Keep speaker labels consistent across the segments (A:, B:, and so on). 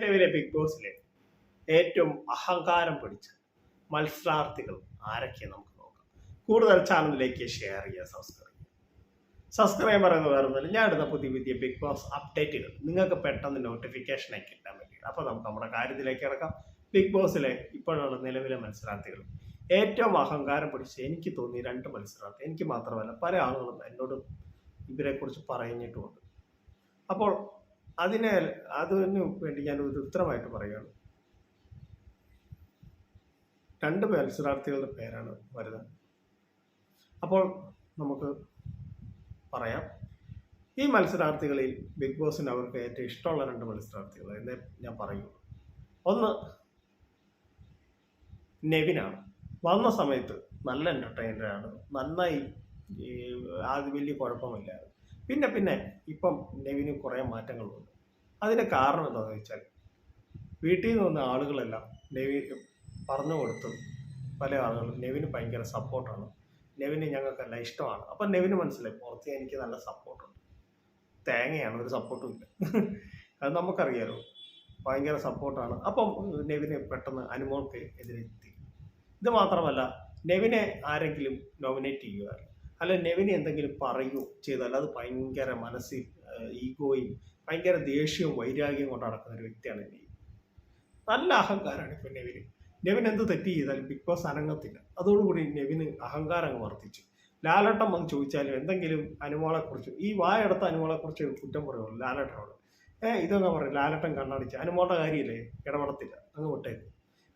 A: നിലവിലെ ബിഗ് ബോസിലെ ഏറ്റവും അഹങ്കാരം പിടിച്ച മത്സരാർത്ഥികൾ ആരൊക്കെ നമുക്ക് നോക്കാം. കൂടുതൽ ചാനലിലേക്ക് ഷെയർ ചെയ്യുക സബ്സ്ക്രൈബ് ചെയ്യുക. സബ്സ്ക്രൈബ് പറയുന്നത് ഞാൻ ഇടുന്ന പുതിയ പുതിയ ബിഗ് ബോസ് അപ്ഡേറ്റുകൾ നിങ്ങൾക്ക് പെട്ടെന്ന് നോട്ടിഫിക്കേഷൻ ആയി കിട്ടാൻ വേണ്ടി അപ്പോൾ നമുക്ക് നമ്മുടെ കാര്യത്തിലേക്ക് കിടക്കാം. ബിഗ് ബോസിലെ ഇപ്പോഴുള്ള നിലവിലെ മത്സരാർത്ഥികൾ. ഏറ്റവും അഹങ്കാരം പിടിച്ച് എനിക്ക് തോന്നി രണ്ട് മത്സരാർത്ഥി എനിക്ക് മാത്രമല്ല പല ആളുകളും എന്നോട് ഇവരെക്കുറിച്ച് പറഞ്ഞിട്ടുമുണ്ട്. അപ്പോൾ അതിനെ അതിന് വേണ്ടി ഞാൻ ഒരു ഉത്തരമായിട്ട് പറയുകയാണ്. രണ്ട് മത്സരാർത്ഥികളുടെ പേരാണ് വരുന്നത് അപ്പോൾ നമുക്ക് പറയാം. ഈ മത്സരാർത്ഥികളിൽ ബിഗ് ബോസിന് അവർക്ക് ഏറ്റവും ഇഷ്ടമുള്ള രണ്ട് മത്സരാർത്ഥികൾ എന്നേ ഞാൻ പറയൂ. ഒന്ന് നെവിനാണ്. വന്ന സമയത്ത് നല്ല എന്റർടൈനറാണ് നന്നായി അത് വലിയ കുഴപ്പമില്ല പിന്നെ പിന്നെ ഇപ്പം നെവിന് കുറേ മാറ്റങ്ങളുണ്ട്. അതിന് കാരണം എന്താണെന്ന് വെച്ചാൽ വീട്ടിൽ നിന്ന് വന്ന ആളുകളെല്ലാം നെവി പറഞ്ഞു കൊടുത്തു പല ആളുകളും നെവിന് ഭയങ്കര സപ്പോർട്ടാണ്. നെവിന് ഞങ്ങൾക്കെല്ലാം ഇഷ്ടമാണ്. അപ്പം നെവിന് മനസ്സിലായി പുറത്ത് എനിക്ക് നല്ല സപ്പോർട്ടുണ്ട്. തേങ്ങയാണ് ഒരു സപ്പോർട്ടും ഇല്ല. അത് നമുക്കറിയാലോ ഭയങ്കര സപ്പോർട്ടാണ്. അപ്പം നെവിനെ പെട്ടെന്ന് അനുമോൾക്ക് എതിരെത്തി ഇത് മാത്രമല്ല നെവിനെ ആരെങ്കിലും നോമിനേറ്റ് ചെയ്യുക അല്ല നെവിനെ എന്തെങ്കിലും പറയുകയോ ചെയ്താൽ അത് ഭയങ്കര മനസ്സിൽ ഈഗോയും ഭയങ്കര ദേഷ്യവും വൈരാഗ്യവും കൊണ്ട് നടക്കുന്ന ഒരു വ്യക്തിയാണ് നെവിൻ. നല്ല അഹങ്കാരമാണ് ഇപ്പം നെവിന്. നെവിൻ എന്ത് തെറ്റ് ചെയ്താലും ബിഗ് ബോസ് അനങ്ങത്തില്ല. അതോടുകൂടി നെവിന് അഹങ്കാരം വർദ്ധിച്ചു. ലാലട്ടം വന്ന് ചോദിച്ചാലും എന്തെങ്കിലും അനുമോളെക്കുറിച്ച് ഈ വായെടുത്ത അനുമോളെക്കുറിച്ച് കുറ്റം പറയുള്ളൂ ലാലട്ടനോട്. ഏ ഇതൊക്കെ പറയും ലാലട്ടൻ കണ്ണടിച്ച് അനുമോളുടെ കാര്യമില്ലേ? ഇടപെടത്തില്ല. അങ്ങ് വിട്ടേക്ക്.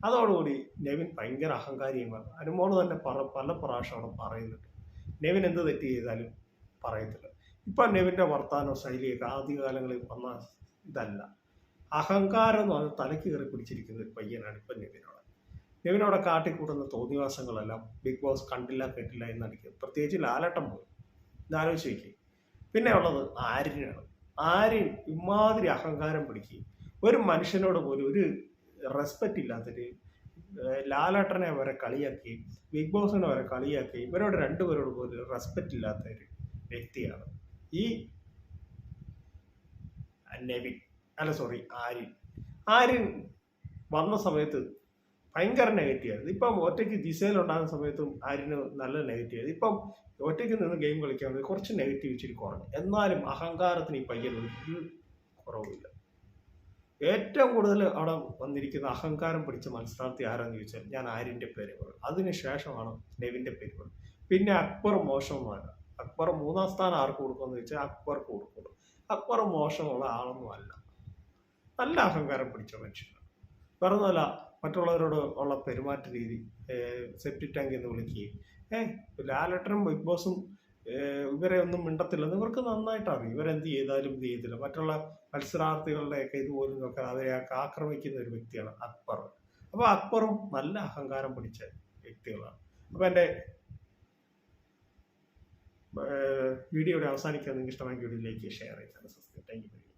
A: അതോടുകൂടി നെവിൻ ഭയങ്കര അഹങ്കാരിയുമാണ് അനുമോൾ തന്നെ പല പ്രാവശ്യം അവിടെ പറയുന്നുണ്ട്. നെവിൻ എന്ത് തെറ്റ് ചെയ്താലും പറയത്തില്ല. ഇപ്പം നെവിന്റെ വർത്താനോ ശൈലിയൊക്കെ ആദ്യകാലങ്ങളിൽ വന്ന ഇതല്ല. അഹങ്കാരം എന്ന് പറഞ്ഞാൽ തലയ്ക്ക് കയറി പിടിച്ചിരിക്കുന്ന ഒരു പയ്യനാണ് ഇപ്പം നെവിനോട്. നെവിനോടെ കാട്ടിക്കൂടുന്ന തോന്നിവാസങ്ങളെല്ലാം ബിഗ് ബോസ് കണ്ടില്ല കേട്ടില്ല എന്ന് അടിക്കുന്നത് പ്രത്യേകിച്ച് ലാലട്ടം പോയി ഇതാലോചിച്ച് വയ്ക്കുക പിന്നെ ഉള്ളത് ആര്യനാണ്. ആര്യൻ ഇമാതിരി അഹങ്കാരം പിടിക്കുകയും ഒരു മനുഷ്യനോട് പോലും ഒരു റെസ്പെക്റ്റ് ഇല്ലാത്തൊരു ലാലേട്ടനെ വരെ കളിയാക്കുകയും ബിഗ് ബോസിനെ വരെ കളിയാക്കുകയും ഇവരോട് രണ്ടുപേരോട് പോലും റെസ്പെക്റ്റ് ഇല്ലാത്ത ഒരു വ്യക്തിയാണ് ഈ നെവിൻ അല്ല സോറി ആര്യൻ. ആര്യൻ വന്ന സമയത്ത് ഭയങ്കര നെഗറ്റീവ് ആയിരുന്നു. ഇപ്പം ഒറ്റയ്ക്ക് ജിസയിൽ ഉണ്ടാകുന്ന സമയത്തും ആര്യന് നല്ല നെഗറ്റീവ് ആയത് ഇപ്പം ഒറ്റയ്ക്ക് നിന്ന് ഗെയിം കളിക്കാൻ കുറച്ച് നെഗറ്റീവ് ഇച്ചിരി കുറഞ്ഞു എന്നാലും അഹങ്കാരത്തിന് ഈ പയ്യൻ ഒരു കുറവില്ല ഏറ്റവും കൂടുതൽ അവിടെ വന്നിരിക്കുന്ന അഹങ്കാരം പിടിച്ച മത്സരാർത്ഥി ആരാന്ന് ചോദിച്ചാൽ ഞാൻ ആര്യന്റെ പേര് പറയും. അതിനുശേഷമാണ് നെവിന്റെ പേര് പറയും. പിന്നെ അക്ബർ മോശമൊന്നുമല്ല അക്ബർ മൂന്നാം സ്ഥാനം ആർക്ക് കൊടുക്കുമെന്ന് ചോദിച്ചാൽ അക്ബർക്ക് കൊടുക്കും അക്ബർ മോശമുള്ള ആളൊന്നും അല്ല. നല്ല അഹങ്കാരം പിടിച്ച മനുഷ്യനാണ്. പറഞ്ഞല്ല മറ്റുള്ളവരോട് ഉള്ള പെരുമാറ്റ രീതി സെപ്റ്റി ടാങ്ക് എന്ന് വിളിക്കുകയും ഏഹ് ലാലട്ടനും ബിഗ് ബോസും ഇവരെ ഒന്നും മിണ്ടത്തില്ല. ഇവർക്ക് നന്നായിട്ട് ഇവരെന്ത് ചെയ്താലും ഇത് ചെയ്തില്ല മറ്റുള്ള മത്സരാർത്ഥികളുടെയൊക്കെ ഇതുപോലും നോക്കാൻ അവരെ ആക്രമിക്കുന്ന ഒരു വ്യക്തിയാണ് അക്ബർ. അപ്പോൾ അക്ബറും നല്ല അഹങ്കാരം പിടിച്ച വ്യക്തികളാണ്. അപ്പോൾ എന്റെ വീഡിയോയുടെ അവസാനിക്കാൻ നിങ്ങൾക്ക് ഇഷ്ടമായ വീഡിയോയിലേക്ക് ഷെയർ ചെയ്യാൻ താങ്ക് യു